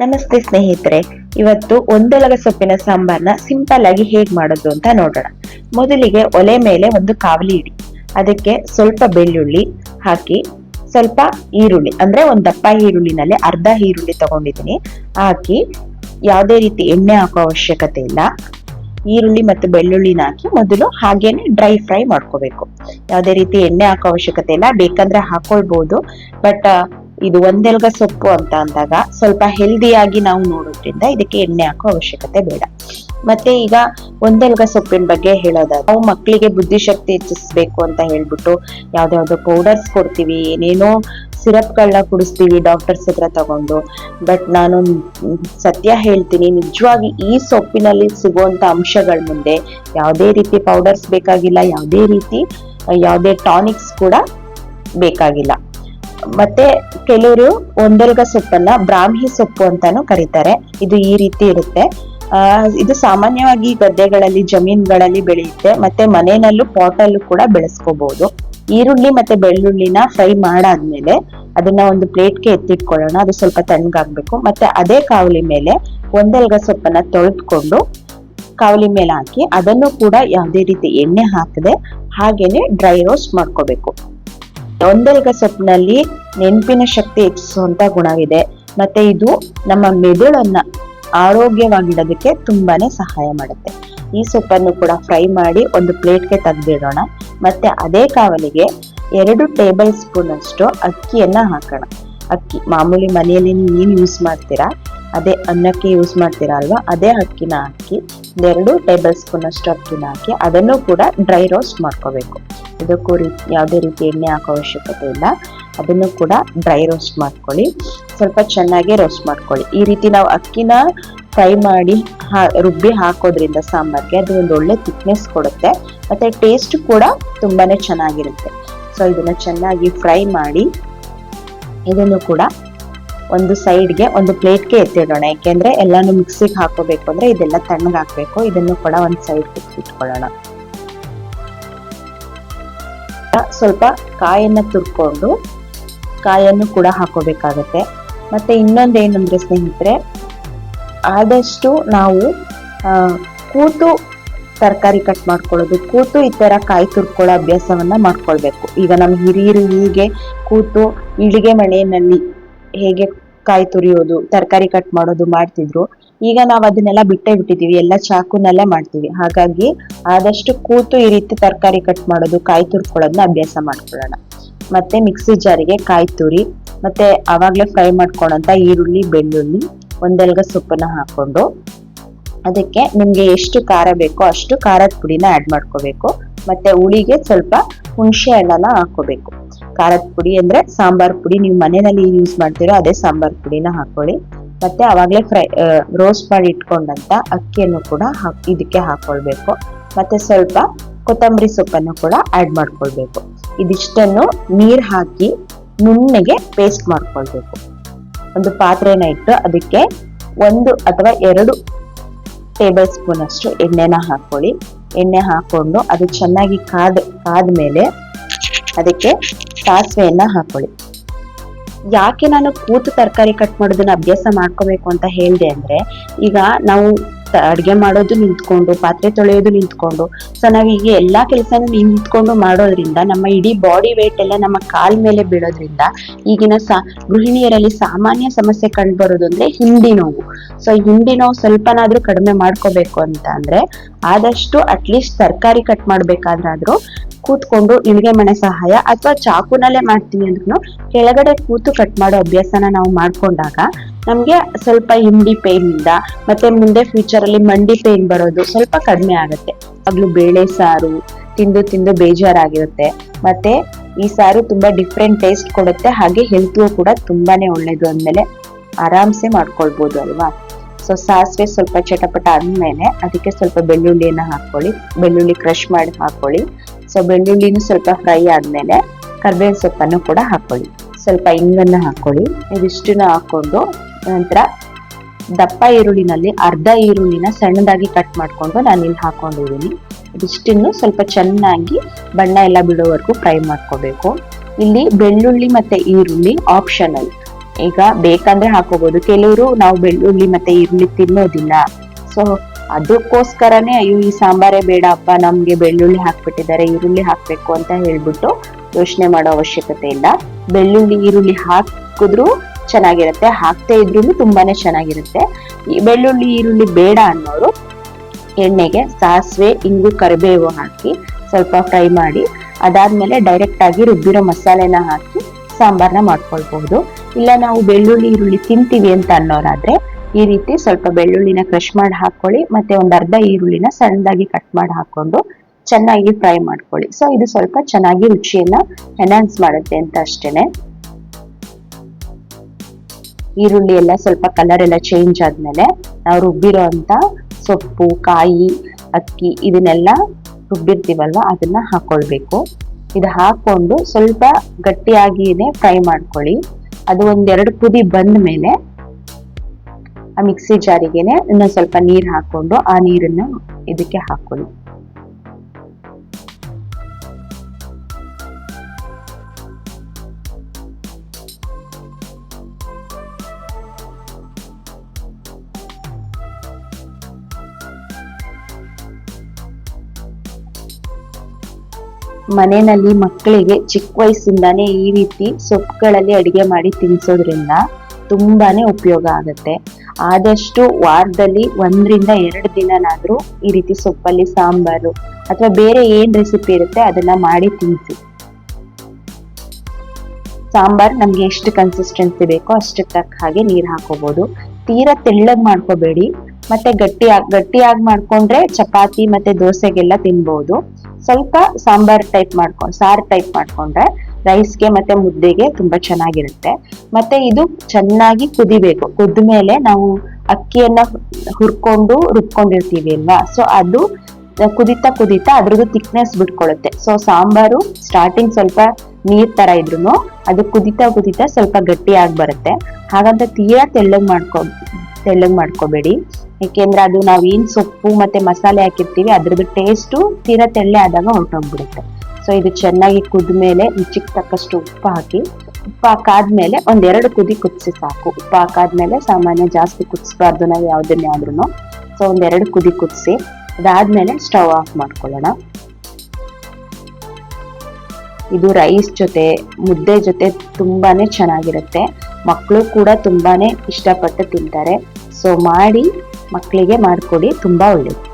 ನಮಸ್ತೆ ಸ್ನೇಹಿತರೆ, ಇವತ್ತು ಒಂದೆಲಗ ಸೊಪ್ಪಿನ ಸಾಂಬಾರ್ನ ಸಿಂಪಲ್ ಆಗಿ ಹೇಗ್ ಮಾಡೋದು ಅಂತ ನೋಡೋಣ. ಮೊದಲಿಗೆ ಒಲೆ ಮೇಲೆ ಒಂದು ಕಾವಲಿ ಇಡಿ. ಅದಕ್ಕೆ ಸ್ವಲ್ಪ ಬೆಳ್ಳುಳ್ಳಿ ಹಾಕಿ, ಸ್ವಲ್ಪ ಈರುಳ್ಳಿ, ಅಂದ್ರೆ ಒಂದ್ ದಪ್ಪ ಈರುಳ್ಳಿನಲ್ಲಿ ಅರ್ಧ ಈರುಳ್ಳಿ ತಗೊಂಡಿದ್ದೀನಿ. ಹಾಕಿ ಯಾವುದೇ ರೀತಿ ಎಣ್ಣೆ ಹಾಕೋ ಅವಶ್ಯಕತೆ ಇಲ್ಲ. ಈರುಳ್ಳಿ ಮತ್ತು ಬೆಳ್ಳುಳ್ಳಿನ ಹಾಕಿ ಮೊದಲು ಹಾಗೇನೆ ಡ್ರೈ ಫ್ರೈ ಮಾಡ್ಕೋಬೇಕು. ಯಾವುದೇ ರೀತಿ ಎಣ್ಣೆ ಹಾಕೋ ಅವಶ್ಯಕತೆ ಇಲ್ಲ. ಬೇಕಂದ್ರೆ ಹಾಕೊಳ್ಬಹುದು ಬಟ್ ಇದು ಒಂದೆಲ್ಗ ಸೊಪ್ಪು ಅಂತ ಅಂದಾಗ ಸ್ವಲ್ಪ ಹೆಲ್ದಿಯಾಗಿ ನಾವು ನೋಡೋದ್ರಿಂದ ಇದಕ್ಕೆ ಎಣ್ಣೆ ಹಾಕೋ ಅವಶ್ಯಕತೆ ಬೇಡ. ಮತ್ತೆ ಈಗ ಒಂದೆಲ್ಗ ಸೊಪ್ಪಿನ ಬಗ್ಗೆ ಹೇಳೋದಾದ್ರೆ ನಾವು ಮಕ್ಕಳಿಗೆ ಬುದ್ಧಿಶಕ್ತಿ ಹೆಚ್ಚಿಸ್ಬೇಕು ಅಂತ ಹೇಳ್ಬಿಟ್ಟು ಯಾವ್ದಾವ್ದೋ ಪೌಡರ್ಸ್ ಕೊಡ್ತೀವಿ, ಏನೇನೋ ಸಿರಪ್ಗಳನ್ನ ಕುಡಿಸ್ತೀವಿ ಡಾಕ್ಟರ್ಸ್ ಹತ್ರ ತಗೊಂಡು. ಬಟ್ ನಾನು ಸತ್ಯ ಹೇಳ್ತೀನಿ, ನಿಜವಾಗಿ ಈ ಸೊಪ್ಪಿನಲ್ಲಿ ಸಿಗುವಂತ ಅಂಶಗಳ ಮುಂದೆ ಯಾವುದೇ ರೀತಿ ಪೌಡರ್ಸ್ ಬೇಕಾಗಿಲ್ಲ, ಯಾವುದೇ ರೀತಿ, ಯಾವುದೇ ಟಾನಿಕ್ಸ್ ಕೂಡ ಬೇಕಾಗಿಲ್ಲ. ಮತ್ತೆ ಕೆಲವರು ಒಂದೆಲ್ಗ ಸೊಪ್ಪನ್ನ ಬ್ರಾಹ್ಮಿ ಸೊಪ್ಪು ಅಂತಾನು ಕರೀತಾರೆ. ಇದು ಈ ರೀತಿ ಇರುತ್ತೆ. ಇದು ಸಾಮಾನ್ಯವಾಗಿ ಗದ್ದೆಗಳಲ್ಲಿ, ಜಮೀನುಗಳಲ್ಲಿ ಬೆಳೆಯುತ್ತೆ. ಮತ್ತೆ ಮನೆಯಲ್ಲೂ ಪಾಟಲ್ಲೂ ಕೂಡ ಬೆಳೆಸ್ಕೋಬಹುದು ಈರುಳ್ಳಿ ಮತ್ತೆ ಬೆಳ್ಳುಳ್ಳಿನ ಫ್ರೈ ಮಾಡಾದ್ಮೇಲೆ ಅದನ್ನ ಒಂದು ಪ್ಲೇಟ್ಗೆ ಎತ್ತಿಟ್ಕೊಳ್ಳೋಣ. ಅದು ಸ್ವಲ್ಪ ತಣ್ಣಗಾಗ್ಬೇಕು. ಮತ್ತೆ ಅದೇ ಕಾವಲಿ ಮೇಲೆ ಒಂದೆಲ್ಗ ಸೊಪ್ಪನ್ನ ತೊಳೆದ್ಕೊಂಡು ಕಾವಲಿ ಮೇಲೆ ಹಾಕಿ ಅದನ್ನು ಕೂಡ ಯಾವುದೇ ರೀತಿ ಎಣ್ಣೆ ಹಾಕದೆ ಹಾಗೇನೆ ಡ್ರೈ ರೋಸ್ಟ್ ಮಾಡ್ಕೋಬೇಕು. ಒಂದೆಲ್ಗ ಸೊಪ್ಪಿನಲ್ಲಿ ನೆನಪಿನ ಶಕ್ತಿ ಹೆಚ್ಚಿಸುವಂತ ಗುಣವಿದೆ. ಮತ್ತೆ ಇದು ನಮ್ಮ ಮೆದುಳನ್ನ ಆರೋಗ್ಯವಾಗಿಡೋದಕ್ಕೆ ತುಂಬಾನೇ ಸಹಾಯ ಮಾಡುತ್ತೆ. ಈ ಸೊಪ್ಪನ್ನು ಕೂಡ ಫ್ರೈ ಮಾಡಿ ಒಂದು ಪ್ಲೇಟ್ಗೆ ತೆಗೆದಿಡೋಣ. ಮತ್ತೆ ಅದೇ ಕಾವಲಿಗೆ ಎರಡು ಟೇಬಲ್ ಸ್ಪೂನ್ ಅಷ್ಟು ಅಕ್ಕಿಯನ್ನ ಹಾಕೋಣ. ಅಕ್ಕಿ ಮಾಮೂಲಿ ಮನೆಯಲ್ಲಿ ನೀವು ಏನು ಯೂಸ್ ಮಾಡ್ತೀರಾ? ಅದೇ ಅನ್ನಕ್ಕೆ ಯೂಸ್ ಮಾಡ್ತೀರಾ ಅಲ್ವಾ? ಅದೇ ಅಕ್ಕಿನ ಹಾಕಿ ಎರಡು ಟೇಬಲ್ ಸ್ಪೂನ್ ಅಷ್ಟು ಅಕ್ಕಿನ ಹಾಕಿ ಅದನ್ನು ಕೂಡ ಡ್ರೈ ರೋಸ್ಟ್ ಮಾಡ್ಕೋಬೇಕು. ಇದಕ್ಕೂ ರೀ ಯಾವುದೇ ರೀತಿ ಎಣ್ಣೆ ಹಾಕೋ ಅವಶ್ಯಕತೆ ಇಲ್ಲ. ಅದನ್ನು ಕೂಡ ಡ್ರೈ ರೋಸ್ಟ್ ಮಾಡ್ಕೊಳ್ಳಿ. ಸ್ವಲ್ಪ ಚೆನ್ನಾಗಿ ರೋಸ್ಟ್ ಮಾಡ್ಕೊಳ್ಳಿ. ಈ ರೀತಿ ನಾವು ಅಕ್ಕಿನ ಫ್ರೈ ಮಾಡಿ ಹಾ, ರುಬ್ಬಿ ಹಾಕೋದ್ರಿಂದ ಸಾಂಬಾರ್ಗೆ ಅದು ಒಂದು ಒಳ್ಳೆ ಥಿಕ್ನೆಸ್ ಕೊಡುತ್ತೆ. ಮತ್ತು ಟೇಸ್ಟ್ ಕೂಡ ತುಂಬಾ ಚೆನ್ನಾಗಿರುತ್ತೆ. ಸೊ ಇದನ್ನು ಚೆನ್ನಾಗಿ ಫ್ರೈ ಮಾಡಿ ಇದನ್ನು ಕೂಡ ಒಂದು ಸೈಡ್ಗೆ ಒಂದು ಪ್ಲೇಟ್ಗೆ ಎತ್ತಿಡೋಣ. ಯಾಕೆಂದ್ರೆ ಎಲ್ಲಾನು ಮಿಕ್ಸಿಗೆ ಹಾಕೋಬೇಕು ಅಂದ್ರೆ ಇದೆಲ್ಲ ತಣ್ಣಗೆ ಹಾಕಬೇಕು. ಇದನ್ನು ಕೂಡ ಒಂದು ಸೈಡ್ಗೆ ಇಟ್ಕೊಳ್ಳೋಣ. ಸ್ವಲ್ಪ ಕಾಯನ್ನ ತುರ್ಕೊಂಡು ಕಾಯನ್ನು ಕೂಡ ಹಾಕೋಬೇಕಾಗತ್ತೆ. ಮತ್ತೆ ಇನ್ನೊಂದೇನಂದ್ರೆ ಸ್ನೇಹಿತರೆ, ಆದಷ್ಟು ನಾವು ಕೂತು ತರಕಾರಿ ಕಟ್ ಮಾಡ್ಕೊಳ್ಳೋದು, ಕೂತು ಈ ತರ ಕಾಯಿ ತುರ್ಕೊಳ್ಳೋ ಅಭ್ಯಾಸವನ್ನ ಮಾಡ್ಕೊಳ್ಬೇಕು. ಈಗ ನಮ್ಮ ಹಿರಿಯರು ಹೀಗೆ ಕೂತು ಇಳಿಗೆ ಮನೆಯಲ್ಲಿ ಹೇಗೆ ಕಾಯಿ ತುರಿಯೋದು, ತರಕಾರಿ ಕಟ್ ಮಾಡೋದು ಮಾಡ್ತಿದ್ರು. ಈಗ ನಾವು ಅದನ್ನೆಲ್ಲ ಬಿಟ್ಟೇ ಬಿಟ್ಟಿದೀವಿ. ಎಲ್ಲ ಚಾಕುನಲ್ಲೇ ಮಾಡ್ತೀವಿ. ಹಾಗಾಗಿ ಆದಷ್ಟು ಕೂತು ಈ ರೀತಿ ತರಕಾರಿ ಕಟ್ ಮಾಡೋದು, ಕಾಯಿ ತುರ್ಕೊಳ್ಳೋದನ್ನ ಅಭ್ಯಾಸ ಮಾಡ್ಕೊಳ್ಳೋಣ. ಮತ್ತೆ ಮಿಕ್ಸಿ ಜಾರಿಗೆ ಕಾಯಿ ತುರಿ, ಮತ್ತೆ ಆವಾಗ್ಲೇ ಫ್ರೈ ಮಾಡ್ಕೊಂಡಂತ ಈರುಳ್ಳಿ, ಬೆಳ್ಳುಳ್ಳಿ, ಒಂದೆಲ್ಗ ಸೊಪ್ಪನ್ನ ಹಾಕೊಂಡು ಅದಕ್ಕೆ ನಿಮ್ಗೆ ಎಷ್ಟು ಖಾರ ಬೇಕೋ ಅಷ್ಟು ಖಾರದ ಪುಡಿನ ಆಡ್ ಮಾಡ್ಕೋಬೇಕು. ಮತ್ತೆ ಹುಳಿಗೆ ಸ್ವಲ್ಪ ಹುಣಸೆ ಹಣ್ಣನ್ನ ಹಾಕೋಬೇಕು ಖಾರದ ಪುಡಿ ಅಂದ್ರೆ ಸಾಂಬಾರ್ ಪುಡಿ. ನೀವು ಮನೆಯಲ್ಲಿ ಯೂಸ್ ಮಾಡ್ತೀರೋ ಅದೇ ಸಾಂಬಾರ್ ಪುಡಿನ ಹಾಕೊಳ್ಳಿ. ಮತ್ತೆ ಅವಾಗಲೇ ಫ್ರೈ ರೋಸ್ಟ್ ಮಾಡಿ ಇಟ್ಕೊಂಡಂತ ಅಕ್ಕಿಯನ್ನು ಕೂಡ ಇದಕ್ಕೆ ಹಾಕೊಳ್ಬೇಕು. ಮತ್ತೆ ಸ್ವಲ್ಪ ಕೊತ್ತಂಬರಿ ಸೊಪ್ಪನ್ನು ಕೂಡ ಆಡ್ ಮಾಡ್ಕೊಳ್ಬೇಕು. ಇದಿಷ್ಟನ್ನು ನೀರ್ ಹಾಕಿ ನುಣ್ಣಗೆ ಪೇಸ್ಟ್ ಮಾಡ್ಕೊಳ್ಬೇಕು. ಒಂದು ಪಾತ್ರೆನ ಇಟ್ಟು ಅದಕ್ಕೆ ಒಂದು ಅಥವಾ ಎರಡು ಟೇಬಲ್ ಸ್ಪೂನ್ ಅಷ್ಟು ಎಣ್ಣೆನ ಹಾಕೊಳ್ಳಿ. ಎಣ್ಣೆ ಹಾಕೊಂಡು ಅದು ಚೆನ್ನಾಗಿ ಕಾದ್, ಕಾದ್ಮೇಲೆ ಅದಕ್ಕೆ ಸಾಸಿವೆಯನ್ನ ಹಾಕೊಳ್ಳಿ. ಯಾಕೆ ನಾನು ಕೂತು ತರಕಾರಿ ಕಟ್ ಮಾಡೋದನ್ನ ಅಭ್ಯಾಸ ಮಾಡ್ಕೋಬೇಕು ಅಂತ ಹೇಳ್ದೆ ಅಂದ್ರೆ, ಈಗ ನಾವು ಅಡ್ಗೆ ಮಾಡೋದು ನಿಂತ್ಕೊಂಡು, ಪಾತ್ರೆ ತೊಳೆಯೋದು ನಿಂತ್ಕೊಂಡು ಸೊ ನಾವೀಗ ಎಲ್ಲಾ ಕೆಲಸನೂ ನಿಂತ್ಕೊಂಡು ಮಾಡೋದ್ರಿಂದ, ನಮ್ಮ ಇಡೀ ಬಾಡಿ ವೇಟ್ ಎಲ್ಲ ನಮ್ಮ ಕಾಲ್ ಮೇಲೆ ಬೀಳೋದ್ರಿಂದ, ಈಗಿನ ಸಾ, ಗೃಹಿಣಿಯರಲ್ಲಿ ಸಾಮಾನ್ಯ ಸಮಸ್ಯೆ ಕಂಡು ಬರೋದು ಅಂದ್ರೆ ಹಿಂಡಿ ನೋವು. ಸೊ ಹಿಂಡಿ ನೋವು ಸ್ವಲ್ಪನಾದ್ರೂ ಕಡಿಮೆ ಮಾಡ್ಕೋಬೇಕು ಅಂತ ಅಂದ್ರೆ, ಆದಷ್ಟು ಅಟ್ಲೀಸ್ಟ್ ತರಕಾರಿ ಕಟ್ ಮಾಡ್ಬೇಕಾದ್ರಾದ್ರೂ ಕೂತ್ಕೊಂಡು ಇಳಿಗೆ ಮನೆ ಸಹಾಯ ಅಥವಾ ಚಾಕುನಲ್ಲೇ ಮಾಡ್ತೀವಿ ಅಂದ್ರೂ ಕೆಳಗಡೆ ಕೂತು ಕಟ್ ಮಾಡೋ ಅಭ್ಯಾಸನ ನಾವು ಮಾಡ್ಕೊಂಡಾಗ ನಮ್ಗೆ ಸ್ವಲ್ಪ ಹಿಂಡಿ ಪೇನ್ ಇಂದ ಮತ್ತೆ ಮುಂದೆ ಫ್ಯೂಚರ್ ಅಲ್ಲಿ ಮಂಡಿ ಪೇನ್ ಬರೋದು ಸ್ವಲ್ಪ ಕಡಿಮೆ ಆಗುತ್ತೆ. ಆಗ್ಲೂ ಬೇಳೆ ಸಾರು, ತಿಂದು ತಿಂದು ಬೇಜಾರಾಗಿರುತ್ತೆ. ಮತ್ತೆ ಈ ಸಾರು ತುಂಬಾ ಡಿಫ್ರೆಂಟ್ ಟೇಸ್ಟ್ ಕೊಡುತ್ತೆ. ಹಾಗೆ ಹೆಲ್ತ್ಗೂ ಕೂಡ ತುಂಬಾನೇ ಒಳ್ಳೇದು ಅಂದ್ಮೇಲೆ ಆರಾಮ್ಸೆ ಮಾಡ್ಕೊಳ್ಬೋದು ಅಲ್ವಾ? ಸೊ ಸಾಸಿವೆ ಸ್ವಲ್ಪ ಚಟಪಟ ಆದ್ಮೇಲೆ ಅದಕ್ಕೆ ಸ್ವಲ್ಪ ಬೆಳ್ಳುಳ್ಳಿಯನ್ನ ಹಾಕೊಳ್ಳಿ ಬೆಳ್ಳುಳ್ಳಿ ಕ್ರಶ್ ಮಾಡಿ ಹಾಕೊಳ್ಳಿ ಸೊ ಬೆಳ್ಳುಳ್ಳಿನೂ ಸ್ವಲ್ಪ ಫ್ರೈ ಆದ್ಮೇಲೆ ಕರ್ಬೇವಿನ ಸೊಪ್ಪನ್ನು ಕೂಡ ಹಾಕೊಳ್ಳಿ. ಸ್ವಲ್ಪ ಇಂಗನ್ನು ಹಾಕೊಳ್ಳಿ. ಇದಿಷ್ಟನ್ನು ಹಾಕೊಂಡು ನಂತರ ದಪ್ಪ ಈರುಳ್ಳಿನಲ್ಲಿ ಅರ್ಧ ಈರುಳ್ಳಿನ ಸಣ್ಣದಾಗಿ ಕಟ್ ಮಾಡಿಕೊಂಡು ನಾನು ಇಲ್ಲಿ ಹಾಕೊಂಡಿದ್ದೀನಿ. ಇದಿಷ್ಟನ್ನು ಸ್ವಲ್ಪ ಚೆನ್ನಾಗಿ ಬಣ್ಣ ಎಲ್ಲ ಬಿಡೋವರೆಗೂ ಫ್ರೈ ಮಾಡ್ಕೋಬೇಕು. ಇಲ್ಲಿ ಬೆಳ್ಳುಳ್ಳಿ ಮತ್ತೆ ಈರುಳ್ಳಿ ಆಪ್ಷನಲ್ ಈಗ ಬೇಕಂದ್ರೆ ಹಾಕೋಬಹುದು ಕೆಲವರು ನಾವು ಬೆಳ್ಳುಳ್ಳಿ ಮತ್ತೆ ಈರುಳ್ಳಿ ತಿನ್ನೋದಿಲ್ಲ. ಸೊ ಅದಕ್ಕೋಸ್ಕರನೇ, ಅಯ್ಯೋ, ಈ ಸಾಂಬಾರೇ ಬೇಡ ಅಪ್ಪ ನಮ್ಗೆ ಬೆಳ್ಳುಳ್ಳಿ ಹಾಕ್ಬಿಟ್ಟಿದ್ದಾರೆ, ಈರುಳ್ಳಿ ಹಾಕ್ಬೇಕು ಅಂತ ಹೇಳ್ಬಿಟ್ಟು ಯೋಚನೆ ಮಾಡೋ ಅವಶ್ಯಕತೆ ಇಲ್ಲ. ಬೆಳ್ಳುಳ್ಳಿ, ಈರುಳ್ಳಿ ಹಾಕಿದ್ರು ಚೆನ್ನಾಗಿರುತ್ತೆ, ಹಾಕ್ತೇ ಇದ್ರೂ ತುಂಬಾನೇ ಚೆನ್ನಾಗಿರುತ್ತೆ. ಈ ಬೆಳ್ಳುಳ್ಳಿ, ಈರುಳ್ಳಿ ಬೇಡ ಅನ್ನೋರು ಎಣ್ಣೆಗೆ ಸಾಸಿವೆ, ಇಂಗು, ಕರಿಬೇವು ಹಾಕಿ ಸ್ವಲ್ಪ ಫ್ರೈ ಮಾಡಿ, ಅದಾದ್ಮೇಲೆ ಡೈರೆಕ್ಟ್ ಆಗಿ ರುಬ್ಬಿರೋ ಮಸಾಲೆನ ಹಾಕಿ ಸಾಂಬಾರ್ನ ಮಾಡ್ಕೊಳ್ಬಹುದು. ಇಲ್ಲ, ನಾವು ಬೆಳ್ಳುಳ್ಳಿ, ಈರುಳ್ಳಿ ತಿಂತೀವಿ ಅಂತ ಅನ್ನೋರಾದ್ರೆ ಈ ರೀತಿ ಸ್ವಲ್ಪ ಬೆಳ್ಳುಳ್ಳಿನ ಕ್ರಶ್ ಮಾಡಿ ಹಾಕೊಳ್ಳಿ, ಮತ್ತೆ ಒಂದು ಅರ್ಧ ಈರುಳ್ಳಿನ ಸಣ್ಣದಾಗಿ ಕಟ್ ಮಾಡಿ ಹಾಕೊಂಡು ಚೆನ್ನಾಗಿ ಫ್ರೈ ಮಾಡ್ಕೊಳ್ಳಿ. ಸೊ ಇದು ಸ್ವಲ್ಪ ಚೆನ್ನಾಗಿ ರುಚಿಯನ್ನ ಎನ್ಹಾನ್ಸ್ ಮಾಡುತ್ತೆ ಅಂತ ಅಷ್ಟೇನೆ. ಈರುಳ್ಳಿ ಎಲ್ಲ ಸ್ವಲ್ಪ ಕಲರ್ ಎಲ್ಲ ಚೇಂಜ್ ಆದ್ಮೇಲೆ ನಾವು ರುಬ್ಬಿರೋ ಅಂತ ಸೊಪ್ಪು, ಕಾಯಿ, ಅಕ್ಕಿ ಇದನ್ನೆಲ್ಲ ರುಬ್ಬಿರ್ತೀವಲ್ವ, ಅದನ್ನ ಹಾಕೊಳ್ಬೇಕು. ಇದು ಹಾಕೊಂಡು ಸ್ವಲ್ಪ ಗಟ್ಟಿಯಾಗಿನೇ ಫ್ರೈ ಮಾಡ್ಕೊಳ್ಳಿ. ಅದು ಒಂದೆರಡು ಕುದಿ ಬಂದ ಮೇಲೆ ಆ ಮಿಕ್ಸಿ ಜಾರಿಗೆನೆ ಇನ್ನೊಂದು ಸ್ವಲ್ಪ ನೀರ್ ಹಾಕೊಂಡು ಆ ನೀರನ್ನ ಇದಕ್ಕೆ ಹಾಕೊಳ್ಳಿ. ಮನೆಯಲ್ಲಿ ಮಕ್ಕಳಿಗೆ ಚಿಕ್ಕ ವಯಸ್ಸಿಂದಾನೇ ಈ ರೀತಿ ಸೊಪ್ಪುಗಳಲ್ಲಿ ಅಡಿಗೆ ಮಾಡಿ ತಿನ್ಸೋದ್ರಿಂದ ತುಂಬಾನೇ ಉಪಯೋಗ ಆಗುತ್ತೆ. ಆದಷ್ಟು ವಾರದಲ್ಲಿ ಒಂದರಿಂದ ಎರಡು ದಿನನಾದ್ರೂ ಈ ರೀತಿ ಸೊಪ್ಪಲ್ಲಿ ಸಾಂಬಾರು ಅಥವಾ ಬೇರೆ ಏನ್ ರೆಸಿಪಿ ಇರುತ್ತೆ ಅದನ್ನ ಮಾಡಿ ತಿನ್ಸಿ. ಸಾಂಬಾರ್ ನಮ್ಗೆ ಎಷ್ಟು ಕನ್ಸಿಸ್ಟೆನ್ಸಿ ಬೇಕೋ ಅಷ್ಟಕ್ಕೆ ತಕ್ಕ ಹಾಗೆ ನೀರು ಹಾಕೋಬಹುದು ತೀರಾ ತೆಳ್ಳಗ್ ಮಾಡ್ಕೋಬೇಡಿ. ಮತ್ತೆ ಗಟ್ಟಿಯಾಗಿ ಗಟ್ಟಿಯಾಗಿ ಮಾಡ್ಕೊಂಡ್ರೆ ಚಪಾತಿ ಮತ್ತೆ ದೋಸೆಗೆಲ್ಲ ತಿನ್ಬಹುದು ಸ್ವಲ್ಪ ಸಾಂಬಾರ್ ಟೈಪ್ ಮಾಡ್ಕೊಂಡು ಸಾರು ಟೈಪ್ ಮಾಡ್ಕೊಂಡ್ರೆ ರೈಸ್ಗೆ ಮತ್ತೆ ಮುದ್ದೆಗೆ ತುಂಬಾ ಚೆನ್ನಾಗಿರುತ್ತೆ. ಮತ್ತೆ ಇದು ಚೆನ್ನಾಗಿ ಕುದಿಬೇಕು. ಕುದ್ದ ಮೇಲೆ ನಾವು ಅಕ್ಕಿಯನ್ನ ಹುರ್ಕೊಂಡು ರುಬ್ಕೊಂಡಿರ್ತೀವಿ ಅಲ್ವಾ? ಸೊ ಅದು ಕುದಿತಾ ಕುದಿತಾ ಅದ್ರದ್ದು ಥಿಕ್ನೆಸ್ ಬಿಟ್ಕೊಳ್ಳುತ್ತೆ ಸೊ ಸಾಂಬಾರು ಸ್ಟಾರ್ಟಿಂಗ್ ಸ್ವಲ್ಪ ನೀರ್ ತರ ಇದ್ರು ಅದು ಕುದಿತಾ ಕುದಿತಾ ಸ್ವಲ್ಪ ಗಟ್ಟಿಯಾಗಿ ಬರುತ್ತೆ. ಹಾಗಂತ ತೀರಾ ತೆಳ್ಳಗ್ ಮಾಡ್ಕೊ, ತೆಳ್ಳಗ್ ಮಾಡ್ಕೋಬೇಡಿ. ಏಕೆಂದ್ರೆ ಅದು ನಾವ್ ಏನ್ ಸೊಪ್ಪು ಮತ್ತೆ ಮಸಾಲೆ ಹಾಕಿರ್ತೀವಿ ಅದ್ರದ್ದು ಟೇಸ್ಟು ತೀರಾ ತೆಳ್ಳೆ ಆದಾಗ ಹೊರಟೋಗ್ಬಿಡುತ್ತೆ. ಸೊ ಇದು ಚೆನ್ನಾಗಿ ಕುದ್ಮೇಲೆ ರುಚಿಗೆ ತಕ್ಕಷ್ಟು ಉಪ್ಪು ಹಾಕಿ, ಉಪ್ಪು ಹಾಕಾದ್ಮೇಲೆ ಒಂದೆರಡು ಕುದಿ ಕುದಿಸಿ ಸಾಕು. ಉಪ್ಪು ಹಾಕಾದ್ಮೇಲೆ ಸಾಮಾನ್ಯ ಜಾಸ್ತಿ ಕುದಿಸ್ಬಾರ್ದು ನಾವು ಯಾವುದನ್ನೇ ಆದ್ರೂ ಸೊ ಒಂದೆರಡು ಕುದಿ ಕುದಿಸಿ, ಅದಾದ್ಮೇಲೆ ಸ್ಟವ್ ಆಫ್ ಮಾಡ್ಕೊಳ್ಳೋಣ. ಇದು ರೈಸ್ ಜೊತೆ, ಮುದ್ದೆ ಜೊತೆ ತುಂಬಾನೇ ಚೆನ್ನಾಗಿರುತ್ತೆ. ಮಕ್ಕಳು ಕೂಡ ತುಂಬಾನೇ ಇಷ್ಟಪಟ್ಟು ತಿಂತಾರೆ. ಸೊ ಮಾಡಿ ಮಕ್ಕಳಿಗೆ ಮಾಡಿಕೊಡಿ, ತುಂಬ ಒಳ್ಳೇದು.